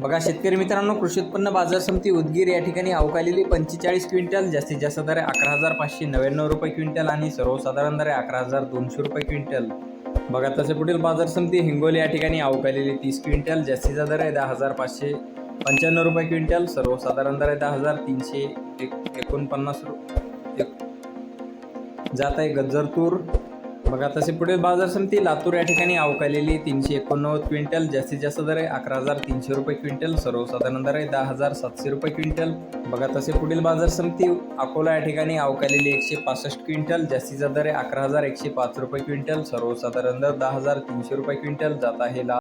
बघा शेतकरी मित्रांनो कृषी उत्पन्न बाजार समिती उदगीर या ठिकाणी अवकालेली पंचेचाळीस क्विंटल जास्तीत जास्त दर अकरा हजार पाचशे नव्याण्णव रुपये क्विंटल आणि सर्वसाधारण दर अकरा हजार दोनशे रुपये क्विंटल. बघा तसे पुढील बाजार समिती हिंगोली या ठिकाणी अवकालेली तीस क्विंटल जास्तीचा दर आहे दहा हजार पाचशे पंच्याण्णव रुपये क्विंटल सर्वसाधारण दर आहे दहा हजार तीनशे एक एकोणपन्नास रुपये एक जात आहे गज्जर तूर बघा तसे पुढील बाजार समिती लातूर या ठिकाणी अवकालेली तीनशे एकोणनव्वद क्विंटल जास्तीत जास्त दर आहे अकरा हजार तीनशे रुपये क्विंटल सर्वसाधारण दर आहे दहा हजार सातशे रुपये क्विंटल. बघा तसे पुढील बाजार समिती अकोला या ठिकाणी अवकालेली एकशे पासष्ट क्विंटल जास्तीचा दर आहे अकरा हजार एकशे पाच रुपये क्विंटल सर्वसाधारण दर दहा हजार तीनशे रुपये क्विंटल. जात आहे ला